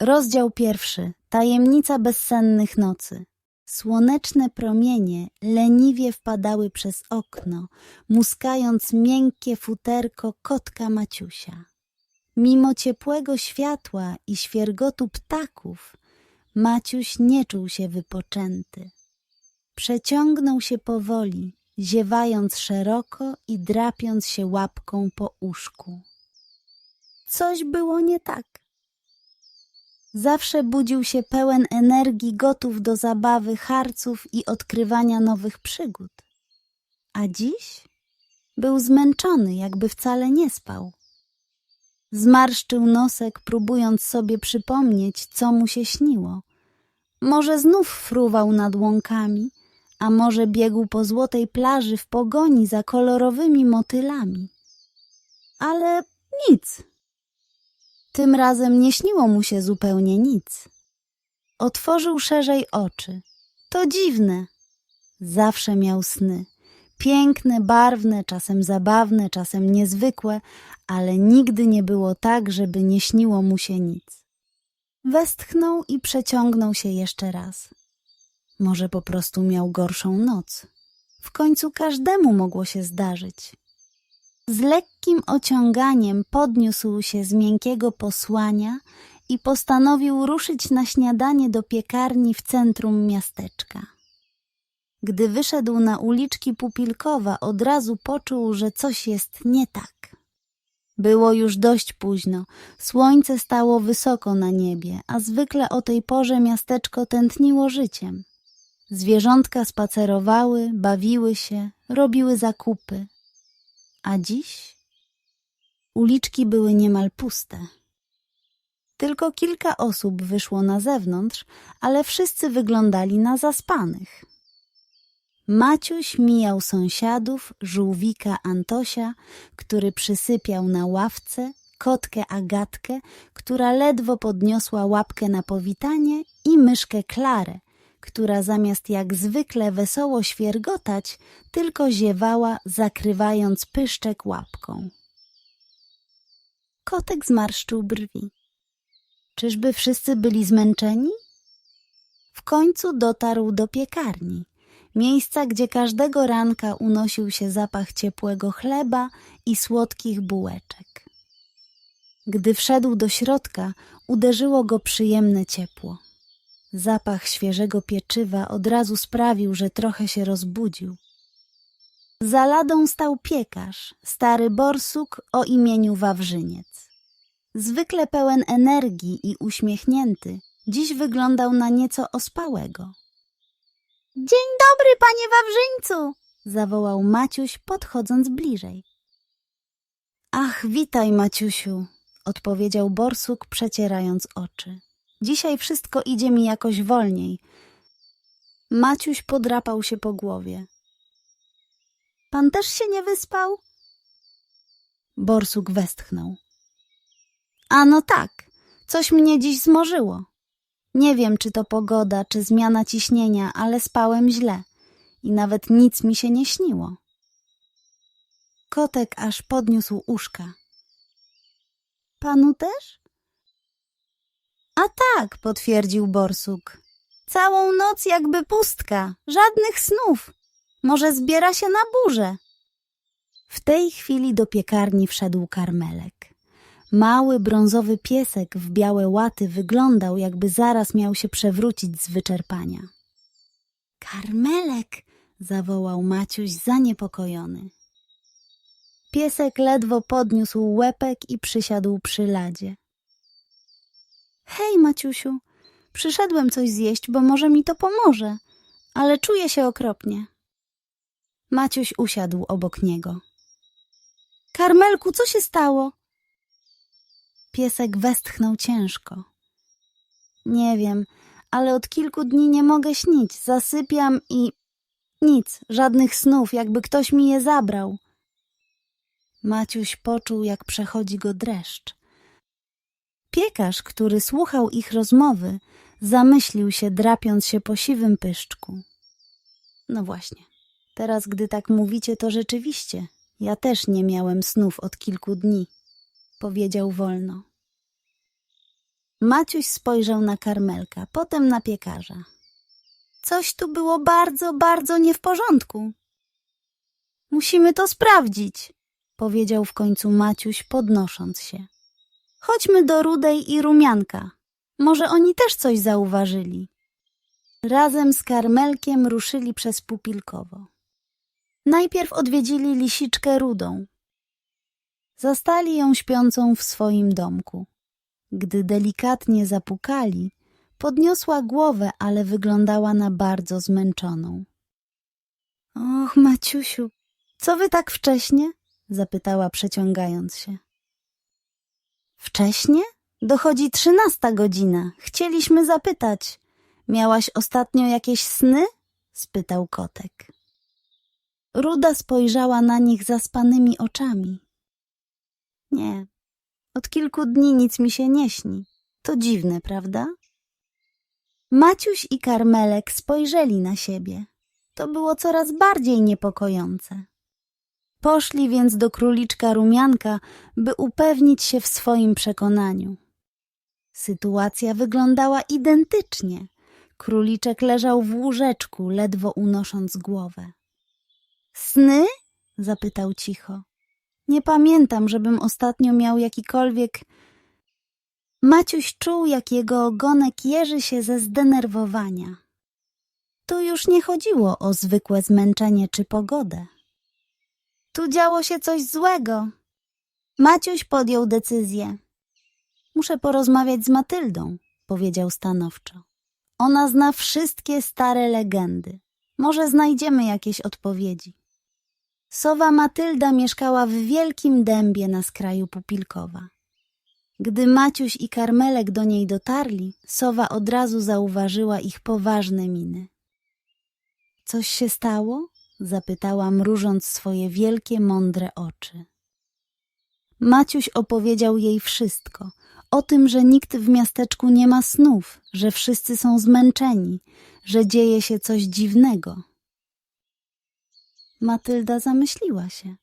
Rozdział pierwszy. Tajemnica bezsennych nocy. Słoneczne promienie leniwie wpadały przez okno, muskając miękkie futerko kotka Maciusia. Mimo ciepłego światła i świergotu ptaków, Maciuś nie czuł się wypoczęty. Przeciągnął się powoli, ziewając szeroko i drapiąc się łapką po uszku. Coś było nie tak. Zawsze budził się pełen energii, gotów do zabawy, harców i odkrywania nowych przygód. A dziś był zmęczony, jakby wcale nie spał. Zmarszczył nosek, próbując sobie przypomnieć, co mu się śniło. Może znów fruwał nad łąkami, a może biegł po złotej plaży w pogoni za kolorowymi motylami. Ale nic. Tym razem nie śniło mu się zupełnie nic. Otworzył szerzej oczy. To dziwne. Zawsze miał sny. Piękne, barwne, czasem zabawne, czasem niezwykłe, ale nigdy nie było tak, żeby nie śniło mu się nic. Westchnął i przeciągnął się jeszcze raz. Może po prostu miał gorszą noc. W końcu każdemu mogło się zdarzyć. Z lekkim ociąganiem podniósł się z miękkiego posłania i postanowił ruszyć na śniadanie do piekarni w centrum miasteczka. Gdy wyszedł na uliczki Pupilkowa, od razu poczuł, że coś jest nie tak. Było już dość późno, słońce stało wysoko na niebie, a zwykle o tej porze miasteczko tętniło życiem. Zwierzątka spacerowały, bawiły się, robiły zakupy. A dziś uliczki były niemal puste. Tylko kilka osób wyszło na zewnątrz, ale wszyscy wyglądali na zaspanych. Maciuś mijał sąsiadów, żółwika Antosia, który przysypiał na ławce, kotkę Agatkę, która ledwo podniosła łapkę na powitanie i myszkę Klarę, która zamiast jak zwykle wesoło świergotać, tylko ziewała, zakrywając pyszczek łapką. Kotek zmarszczył brwi. Czyżby wszyscy byli zmęczeni? W końcu dotarł do piekarni, miejsca, gdzie każdego ranka unosił się zapach ciepłego chleba i słodkich bułeczek. Gdy wszedł do środka, uderzyło go przyjemne ciepło. Zapach świeżego pieczywa od razu sprawił, że trochę się rozbudził. Za ladą stał piekarz, stary borsuk o imieniu Wawrzyniec. Zwykle pełen energii i uśmiechnięty, dziś wyglądał na nieco ospałego. Dzień dobry, panie Wawrzyńcu! zawołał Maciuś, podchodząc bliżej. Ach, witaj, Maciusiu, odpowiedział borsuk, przecierając oczy. Dzisiaj wszystko idzie mi jakoś wolniej. Maciuś podrapał się po głowie. Pan też się nie wyspał? Borsuk westchnął. A no tak, coś mnie dziś zmorzyło. Nie wiem, czy to pogoda, czy zmiana ciśnienia, ale spałem źle i nawet nic mi się nie śniło. Kotek aż podniósł uszka. Panu też? A tak, potwierdził borsuk. Całą noc jakby pustka, żadnych snów. Może zbiera się na burzę. W tej chwili do piekarni wszedł karmelek. Mały brązowy piesek w białe łaty wyglądał, jakby zaraz miał się przewrócić z wyczerpania. Karmelek! zawołał Maciuś zaniepokojony. Piesek ledwo podniósł łepek i przysiadł przy ladzie. Hej, Maciusiu, przyszedłem coś zjeść, bo może mi to pomoże, ale czuję się okropnie. Maciuś usiadł obok niego. Karmelku, co się stało? Piesek westchnął ciężko. Nie wiem, ale od kilku dni nie mogę śnić. Zasypiam i nic, żadnych snów, jakby ktoś mi je zabrał. Maciuś poczuł, jak przechodzi go dreszcz. Piekarz, który słuchał ich rozmowy, zamyślił się, drapiąc się po siwym pyszczku. No właśnie, teraz gdy tak mówicie, to rzeczywiście, ja też nie miałem snów od kilku dni, powiedział wolno. Maciuś spojrzał na karmelka, potem na piekarza. Coś tu było bardzo, bardzo nie w porządku. Musimy to sprawdzić, powiedział w końcu Maciuś, podnosząc się. Chodźmy do Rudej i Rumianka. Może oni też coś zauważyli. Razem z Karmelkiem ruszyli przez Pupilkowo. Najpierw odwiedzili lisiczkę Rudą. Zastali ją śpiącą w swoim domku. Gdy delikatnie zapukali, podniosła głowę, ale wyglądała na bardzo zmęczoną. Och, Maciusiu, co wy tak wcześnie? zapytała przeciągając się. Wcześnie? Dochodzi trzynasta godzina. Chcieliśmy zapytać. Miałaś ostatnio jakieś sny? spytał kotek. Ruda spojrzała na nich zaspanymi oczami. Nie, od kilku dni nic mi się nie śni. To dziwne, prawda? Maciuś i Karmelek spojrzeli na siebie. To było coraz bardziej niepokojące. Poszli więc do króliczka Rumianka, by upewnić się w swoim przekonaniu. Sytuacja wyglądała identycznie. Króliczek leżał w łóżeczku, ledwo unosząc głowę. Sny? zapytał cicho. Nie pamiętam, żebym ostatnio miał jakikolwiek. Maciuś czuł, jak jego ogonek jeży się ze zdenerwowania. Tu już nie chodziło o zwykłe zmęczenie czy pogodę. Tu działo się coś złego. Maciuś podjął decyzję. Muszę porozmawiać z Matyldą, powiedział stanowczo. Ona zna wszystkie stare legendy. Może znajdziemy jakieś odpowiedzi. Sowa Matylda mieszkała w wielkim dębie na skraju Pupilkowa. Gdy Maciuś i Karmelek do niej dotarli, sowa od razu zauważyła ich poważne miny. Coś się stało? Zapytała, mrużąc swoje wielkie, mądre oczy. Maciuś opowiedział jej wszystko. O tym, że nikt w miasteczku nie ma snów, że wszyscy są zmęczeni, że dzieje się coś dziwnego. Matylda zamyśliła się.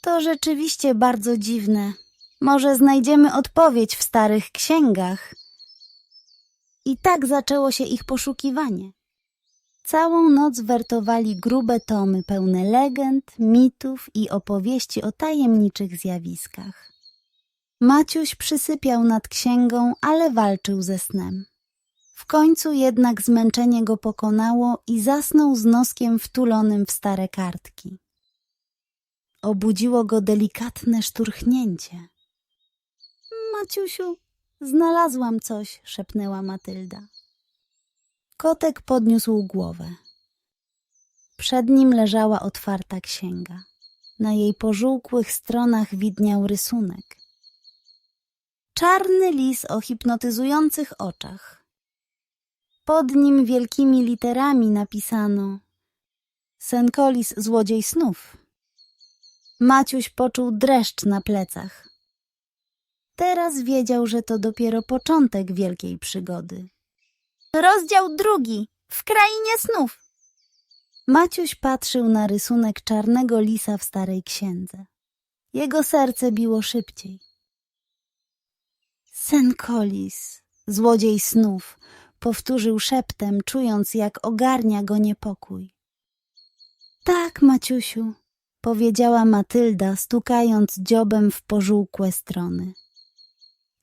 To rzeczywiście bardzo dziwne. Może znajdziemy odpowiedź w starych księgach. I tak zaczęło się ich poszukiwanie. Całą noc wertowali grube tomy pełne legend, mitów i opowieści o tajemniczych zjawiskach. Maciuś przysypiał nad księgą, ale walczył ze snem. W końcu jednak zmęczenie go pokonało i zasnął z noskiem wtulonym w stare kartki. Obudziło go delikatne szturchnięcie. Maciusiu, znalazłam coś, szepnęła Matylda. Kotek podniósł głowę. Przed nim leżała otwarta księga. Na jej pożółkłych stronach widniał rysunek. Czarny lis o hipnotyzujących oczach. Pod nim wielkimi literami napisano Senkolis złodziej snów. Maciuś poczuł dreszcz na plecach. Teraz wiedział, że to dopiero początek wielkiej przygody. Rozdział drugi. W krainie snów. Maciuś patrzył na rysunek czarnego lisa w starej księdze. Jego serce biło szybciej. Senkolis, złodziej snów, powtórzył szeptem, czując, jak ogarnia go niepokój. Tak, Maciusiu, powiedziała Matylda, stukając dziobem w pożółkłe strony.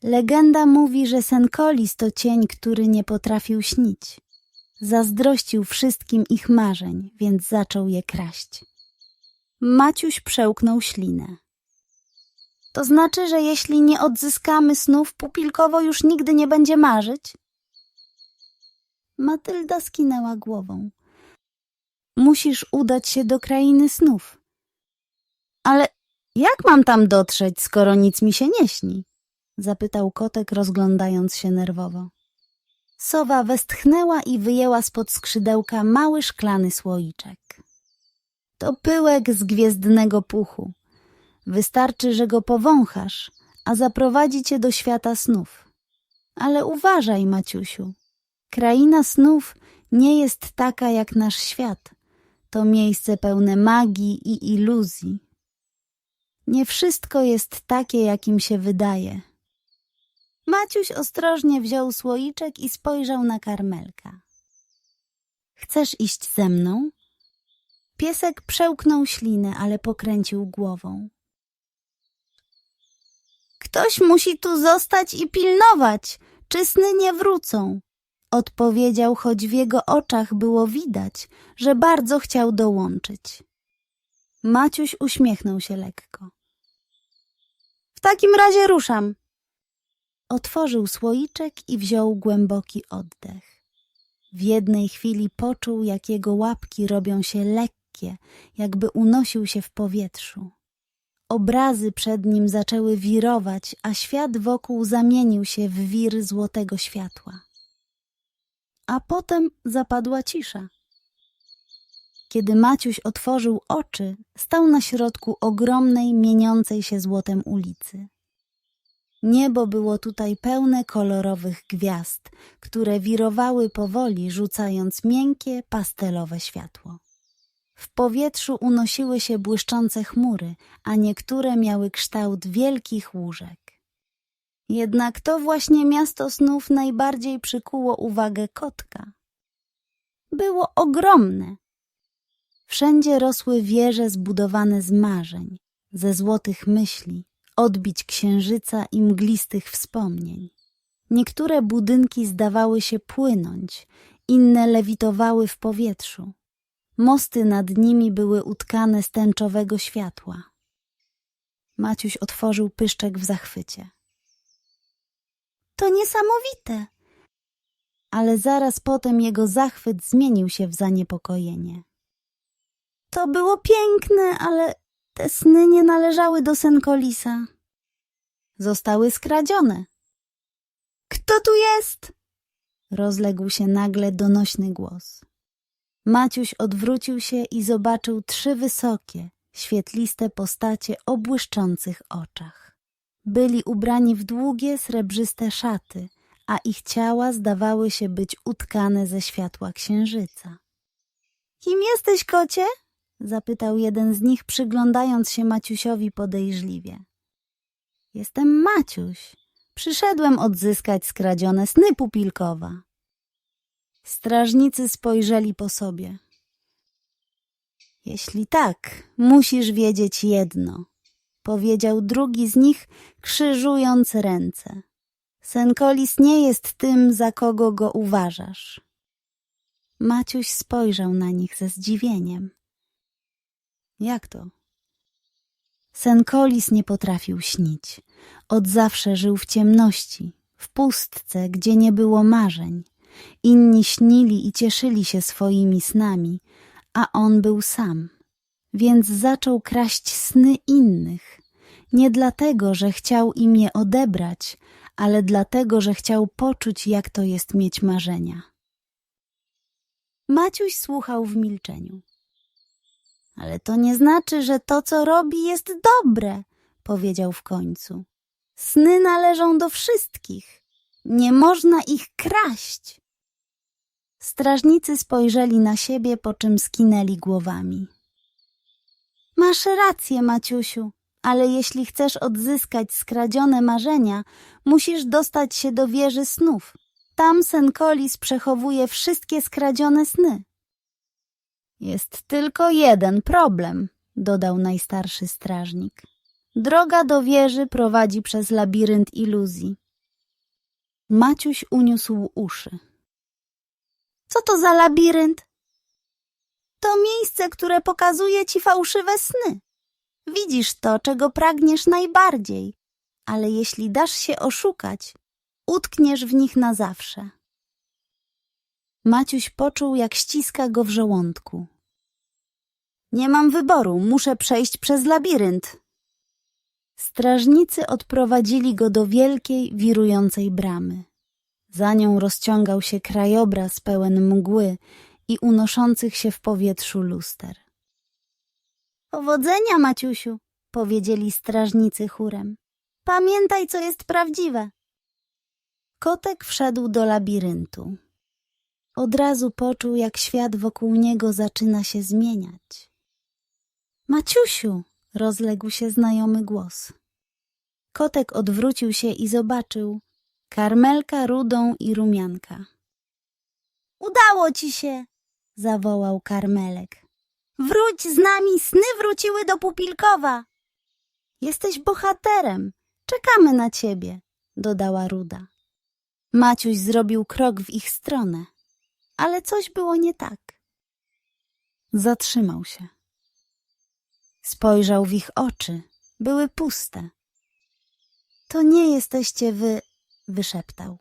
Legenda mówi, że Senkolis to cień, który nie potrafił śnić. Zazdrościł wszystkim ich marzeń, więc zaczął je kraść. Maciuś przełknął ślinę. To znaczy, że jeśli nie odzyskamy snów, pupilkowo już nigdy nie będzie marzyć? Matylda skinęła głową. Musisz udać się do krainy snów. Ale jak mam tam dotrzeć, skoro nic mi się nie śni? Zapytał kotek, rozglądając się nerwowo. Sowa westchnęła i wyjęła spod skrzydełka mały szklany słoiczek. To pyłek z gwiezdnego puchu. Wystarczy, że go powąchasz, a zaprowadzi cię do świata snów. Ale uważaj, Maciusiu. Kraina snów nie jest taka jak nasz świat. To miejsce pełne magii i iluzji. Nie wszystko jest takie, jakim się wydaje. Maciuś ostrożnie wziął słoiczek i spojrzał na karmelka. Chcesz iść ze mną? Piesek przełknął ślinę, ale pokręcił głową. Ktoś musi tu zostać i pilnować, czy sny nie wrócą. Odpowiedział, choć w jego oczach było widać, że bardzo chciał dołączyć. Maciuś uśmiechnął się lekko. W takim razie ruszam. Otworzył słoiczek i wziął głęboki oddech. W jednej chwili poczuł, jak jego łapki robią się lekkie, jakby unosił się w powietrzu. Obrazy przed nim zaczęły wirować, a świat wokół zamienił się w wir złotego światła. A potem zapadła cisza. Kiedy Maciuś otworzył oczy, stał na środku ogromnej, mieniącej się złotem ulicy. Niebo było tutaj pełne kolorowych gwiazd, które wirowały powoli, rzucając miękkie, pastelowe światło. W powietrzu unosiły się błyszczące chmury, a niektóre miały kształt wielkich łóżek. Jednak to właśnie miasto snów najbardziej przykuło uwagę kotka. Było ogromne. Wszędzie rosły wieże zbudowane z marzeń, ze złotych myśli, odbić księżyca i mglistych wspomnień. Niektóre budynki zdawały się płynąć, inne lewitowały w powietrzu. Mosty nad nimi były utkane z tęczowego światła. Maciuś otworzył pyszczek w zachwycie. To niesamowite! Ale zaraz potem jego zachwyt zmienił się w zaniepokojenie. To było piękne, ale te sny nie należały do Senkolisa. Zostały skradzione. Kto tu jest? Rozległ się nagle donośny głos. Maciuś odwrócił się i zobaczył trzy wysokie, świetliste postacie o błyszczących oczach. Byli ubrani w długie, srebrzyste szaty, a ich ciała zdawały się być utkane ze światła księżyca. Kim jesteś, kocie? Zapytał jeden z nich, przyglądając się Maciusiowi podejrzliwie. Jestem Maciuś. Przyszedłem odzyskać skradzione sny Pupilkowa. Strażnicy spojrzeli po sobie. Jeśli tak, musisz wiedzieć jedno, powiedział drugi z nich, krzyżując ręce. Senkolis nie jest tym, za kogo go uważasz. Maciuś spojrzał na nich ze zdziwieniem. Jak to? Senkolis nie potrafił śnić. Od zawsze żył w ciemności, w pustce, gdzie nie było marzeń. Inni śnili i cieszyli się swoimi snami, a on był sam. Więc zaczął kraść sny innych. Nie dlatego, że chciał im je odebrać, ale dlatego, że chciał poczuć, jak to jest mieć marzenia. Maciuś słuchał w milczeniu. Ale to nie znaczy, że to, co robi, jest dobre, powiedział w końcu. Sny należą do wszystkich. Nie można ich kraść. Strażnicy spojrzeli na siebie, po czym skinęli głowami. Masz rację, Maciusiu, ale jeśli chcesz odzyskać skradzione marzenia, musisz dostać się do wieży snów. Tam Senkolis przechowuje wszystkie skradzione sny. Jest tylko jeden problem, dodał najstarszy strażnik. Droga do wieży prowadzi przez labirynt iluzji. Maciuś uniósł uszy. Co to za labirynt? To miejsce, które pokazuje ci fałszywe sny. Widzisz to, czego pragniesz najbardziej, ale jeśli dasz się oszukać, utkniesz w nich na zawsze. Maciuś poczuł, jak ściska go w żołądku. Nie mam wyboru, muszę przejść przez labirynt. Strażnicy odprowadzili go do wielkiej, wirującej bramy. Za nią rozciągał się krajobraz pełen mgły i unoszących się w powietrzu luster. Powodzenia, Maciusiu, powiedzieli strażnicy chórem. Pamiętaj, co jest prawdziwe. Kotek wszedł do labiryntu. Od razu poczuł, jak świat wokół niego zaczyna się zmieniać. Maciusiu, rozległ się znajomy głos. Kotek odwrócił się i zobaczył, Karmelka, Rudą i Rumianka. Udało ci się, zawołał Karmelek. Wróć z nami, sny wróciły do Pupilkowa. Jesteś bohaterem, czekamy na ciebie, dodała Ruda. Maciuś zrobił krok w ich stronę, ale coś było nie tak. Zatrzymał się. Spojrzał w ich oczy, były puste. To nie jesteście wy, wyszeptał.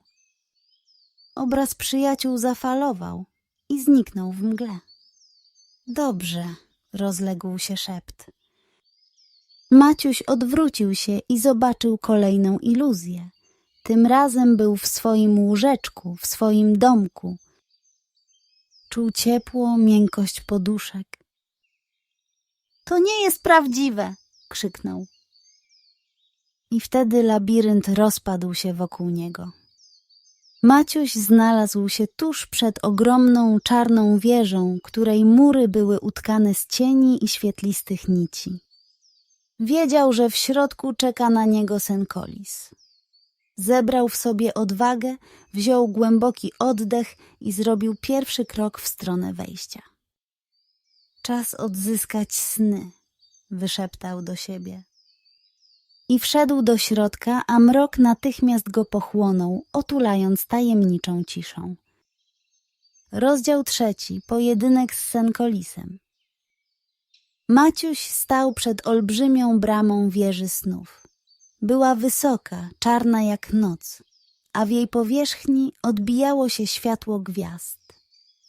Obraz przyjaciół zafalował i zniknął w mgle. Dobrze, rozległ się szept. Maciuś odwrócił się i zobaczył kolejną iluzję. Tym razem był w swoim łóżeczku, w swoim domku. Ciepło, miękkość poduszek. To nie jest prawdziwe! krzyknął. I wtedy labirynt rozpadł się wokół niego. Maciuś znalazł się tuż przed ogromną czarną wieżą, której mury były utkane z cieni i świetlistych nici. Wiedział, że w środku czeka na niego Senkolis. Zebrał w sobie odwagę, wziął głęboki oddech i zrobił pierwszy krok w stronę wejścia. Czas odzyskać sny, wyszeptał do siebie. I wszedł do środka, a mrok natychmiast go pochłonął, otulając tajemniczą ciszą. Rozdział trzeci. Pojedynek z Senkolisem. Maciuś stał przed olbrzymią bramą wieży snów. Była wysoka, czarna jak noc, a w jej powierzchni odbijało się światło gwiazd.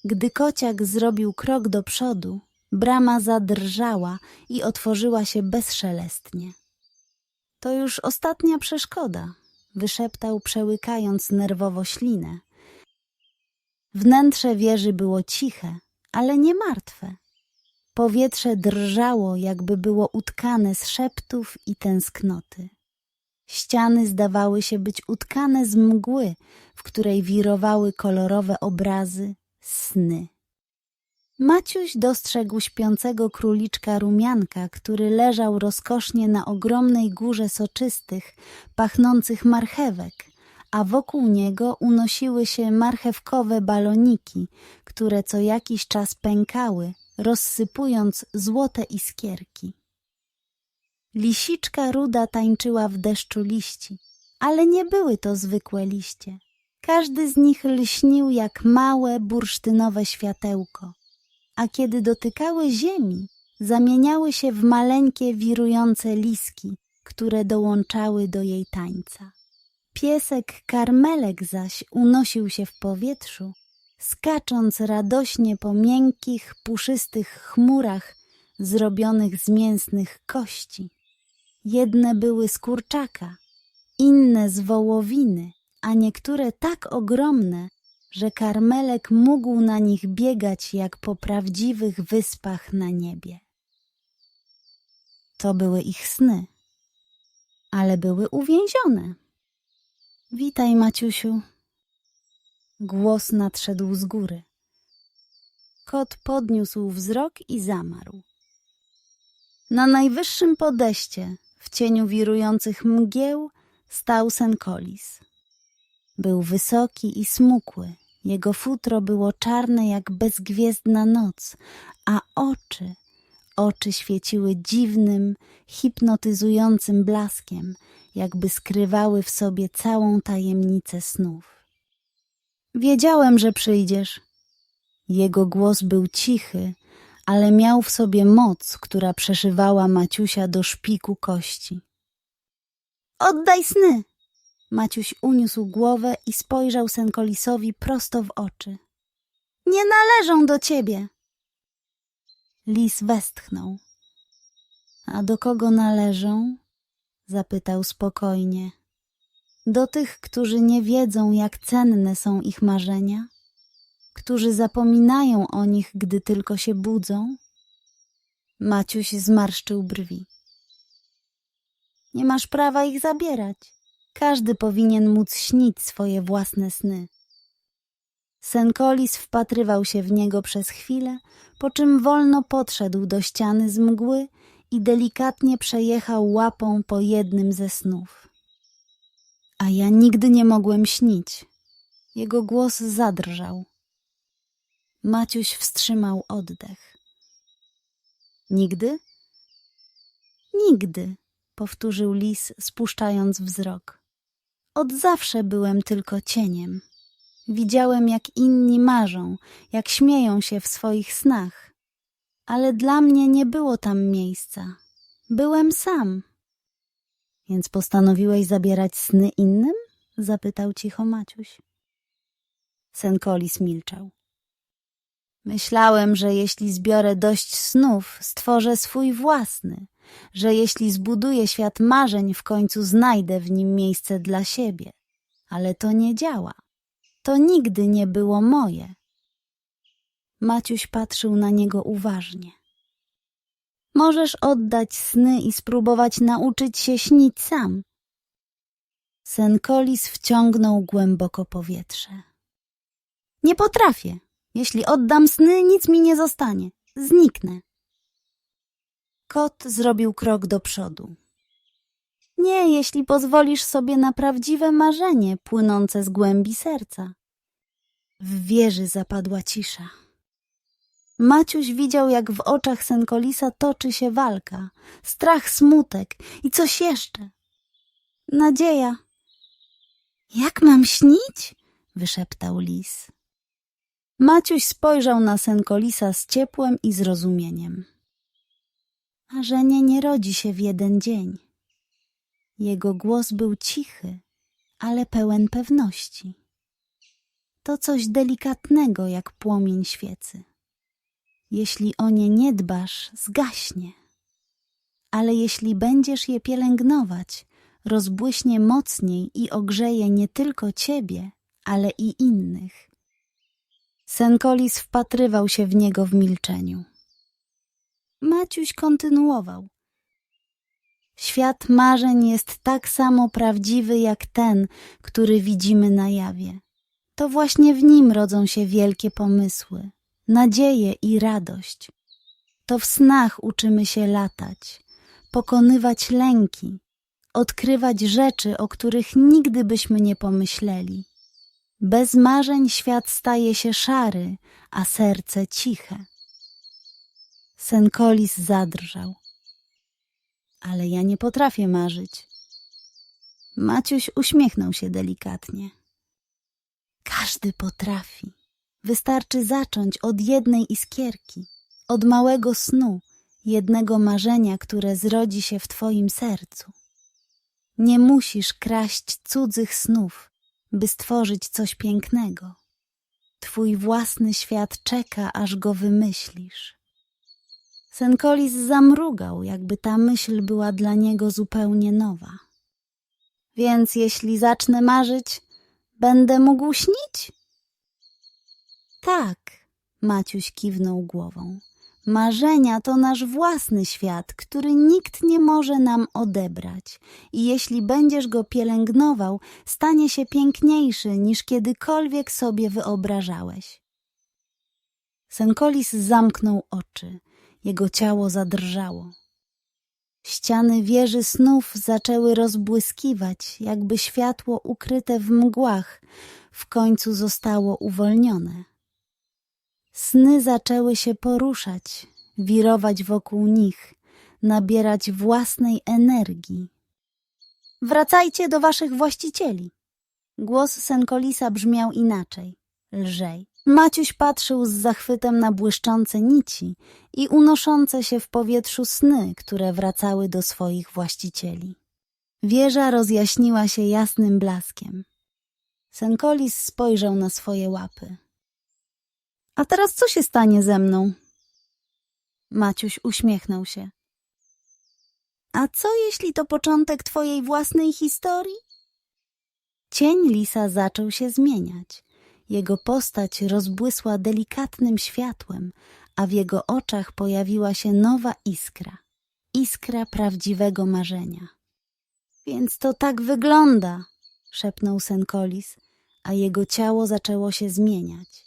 Gdy kociak zrobił krok do przodu, brama zadrżała i otworzyła się bezszelestnie. To już ostatnia przeszkoda, wyszeptał, przełykając nerwowo ślinę. Wnętrze wieży było ciche, ale nie martwe. Powietrze drżało, jakby było utkane z szeptów i tęsknoty. Ściany zdawały się być utkane z mgły, w której wirowały kolorowe obrazy, sny. Maciuś dostrzegł śpiącego króliczka rumianka, który leżał rozkosznie na ogromnej górze soczystych, pachnących marchewek, a wokół niego unosiły się marchewkowe baloniki, które co jakiś czas pękały, rozsypując złote iskierki. Lisiczka ruda tańczyła w deszczu liści, ale nie były to zwykłe liście. Każdy z nich lśnił jak małe bursztynowe światełko a kiedy dotykały ziemi, zamieniały się w maleńkie wirujące liski, które dołączały do jej tańca. Piesek karmelek zaś unosił się w powietrzu, skacząc radośnie po miękkich, puszystych chmurach zrobionych z mięsnych kości. Jedne były z kurczaka, inne z wołowiny, a niektóre tak ogromne, że karmelek mógł na nich biegać jak po prawdziwych wyspach na niebie. To były ich sny, ale były uwięzione. Witaj, Maciusiu. Głos nadszedł z góry. Kot podniósł wzrok i zamarł. Na najwyższym podeście, w cieniu wirujących mgieł, stał Senkolis. Był wysoki i smukły. Jego futro było czarne jak bezgwiezdna noc, a oczy, oczy świeciły dziwnym, hipnotyzującym blaskiem, jakby skrywały w sobie całą tajemnicę snów. Wiedziałem, że przyjdziesz. Jego głos był cichy, ale miał w sobie moc, która przeszywała Maciusia do szpiku kości. Oddaj sny! Maciuś uniósł głowę i spojrzał Senkolisowi prosto w oczy. Nie należą do ciebie! Lis westchnął. A do kogo należą? Zapytał spokojnie. Do tych, którzy nie wiedzą, jak cenne są ich marzenia? Którzy zapominają o nich, gdy tylko się budzą? Maciuś zmarszczył brwi. Nie masz prawa ich zabierać. Każdy powinien móc śnić swoje własne sny. Senkolis wpatrywał się w niego przez chwilę, po czym wolno podszedł do ściany z mgły i delikatnie przejechał łapą po jednym ze snów. A ja nigdy nie mogłem śnić. Jego głos zadrżał. Maciuś wstrzymał oddech. Nigdy? Nigdy, powtórzył lis, spuszczając wzrok. Od zawsze byłem tylko cieniem. Widziałem, jak inni marzą, jak śmieją się w swoich snach. Ale dla mnie nie było tam miejsca. Byłem sam. Więc postanowiłeś zabierać sny innym? zapytał cicho Maciuś. Senkolis milczał. Myślałem, że jeśli zbiorę dość snów, stworzę swój własny, że jeśli zbuduję świat marzeń, w końcu znajdę w nim miejsce dla siebie. Ale to nie działa. To nigdy nie było moje. Maciuś patrzył na niego uważnie. Możesz oddać sny i spróbować nauczyć się śnić sam. Senkolis wciągnął głęboko powietrze. Nie potrafię. Jeśli oddam sny, nic mi nie zostanie. Zniknę. Kot zrobił krok do przodu. Nie, jeśli pozwolisz sobie na prawdziwe marzenie płynące z głębi serca. W wieży zapadła cisza. Maciuś widział, jak w oczach Senkolisa toczy się walka, strach, smutek i coś jeszcze. Nadzieja. Jak mam śnić? wyszeptał lis. Maciuś spojrzał na Senkolisa z ciepłem i zrozumieniem. Marzenie nie rodzi się w jeden dzień. Jego głos był cichy, ale pełen pewności. To coś delikatnego jak płomień świecy. Jeśli o nie nie dbasz, zgaśnie. Ale jeśli będziesz je pielęgnować, rozbłyśnie mocniej i ogrzeje nie tylko ciebie, ale i innych. Senkolis wpatrywał się w niego w milczeniu. Maciuś kontynuował. Świat marzeń jest tak samo prawdziwy jak ten, który widzimy na jawie. To właśnie w nim rodzą się wielkie pomysły, nadzieje i radość. To w snach uczymy się latać, pokonywać lęki, odkrywać rzeczy, o których nigdy byśmy nie pomyśleli. Bez marzeń świat staje się szary, a serce ciche. Senkolis zadrżał. Ale ja nie potrafię marzyć. Maciuś uśmiechnął się delikatnie. Każdy potrafi. Wystarczy zacząć od jednej iskierki, od małego snu, jednego marzenia, które zrodzi się w twoim sercu. Nie musisz kraść cudzych snów, by stworzyć coś pięknego. Twój własny świat czeka, aż go wymyślisz. Senkolis zamrugał, jakby ta myśl była dla niego zupełnie nowa. Więc jeśli zacznę marzyć, będę mógł śnić? Tak, Maciuś kiwnął głową. Marzenia to nasz własny świat, który nikt nie może nam odebrać. I jeśli będziesz go pielęgnował, stanie się piękniejszy niż kiedykolwiek sobie wyobrażałeś. Senkolis zamknął oczy. Jego ciało zadrżało. Ściany wieży snów zaczęły rozbłyskiwać, jakby światło ukryte w mgłach w końcu zostało uwolnione. Sny zaczęły się poruszać, wirować wokół nich, nabierać własnej energii. Wracajcie do waszych właścicieli. Głos Senkolisa brzmiał inaczej, lżej. Maciuś patrzył z zachwytem na błyszczące nici i unoszące się w powietrzu sny, które wracały do swoich właścicieli. Wieża rozjaśniła się jasnym blaskiem. Senkolis spojrzał na swoje łapy. A teraz co się stanie ze mną? Maciuś uśmiechnął się. A co jeśli to początek twojej własnej historii? Cień lisa zaczął się zmieniać. Jego postać rozbłysła delikatnym światłem, a w jego oczach pojawiła się nowa iskra. Iskra prawdziwego marzenia. Więc to tak wygląda, szepnął Senkolis, a jego ciało zaczęło się zmieniać.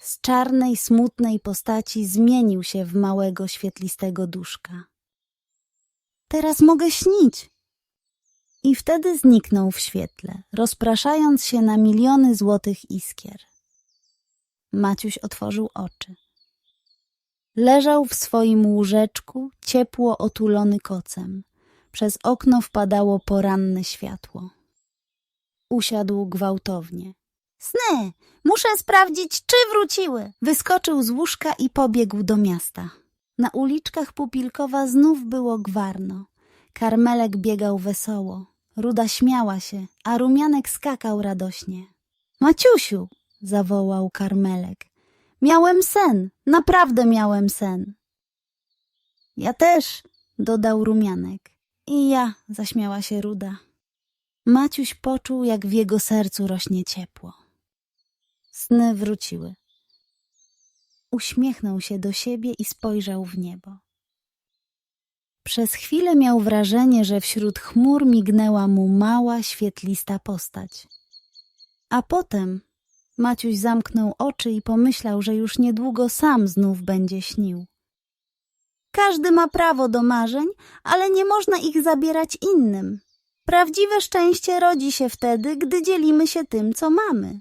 Z czarnej, smutnej postaci zmienił się w małego, świetlistego duszka. Teraz mogę śnić. I wtedy zniknął w świetle, rozpraszając się na miliony złotych iskier. Maciuś otworzył oczy. Leżał w swoim łóżeczku, ciepło otulony kocem. Przez okno wpadało poranne światło. Usiadł gwałtownie. Sny! Muszę sprawdzić, czy wróciły! Wyskoczył z łóżka i pobiegł do miasta. Na uliczkach Pupilkowa znów było gwarno. Karmelek biegał wesoło. Ruda śmiała się, a Rumianek skakał radośnie. Maciusiu! zawołał Karmelek. Miałem sen, naprawdę miałem sen. Ja też, dodał Rumianek. I ja, zaśmiała się Ruda. Maciuś poczuł, jak w jego sercu rośnie ciepło. Sny wróciły. Uśmiechnął się do siebie i spojrzał w niebo. Przez chwilę miał wrażenie, że wśród chmur mignęła mu mała, świetlista postać. A potem Maciuś zamknął oczy i pomyślał, że już niedługo sam znów będzie śnił. Każdy ma prawo do marzeń, ale nie można ich zabierać innym. Prawdziwe szczęście rodzi się wtedy, gdy dzielimy się tym, co mamy.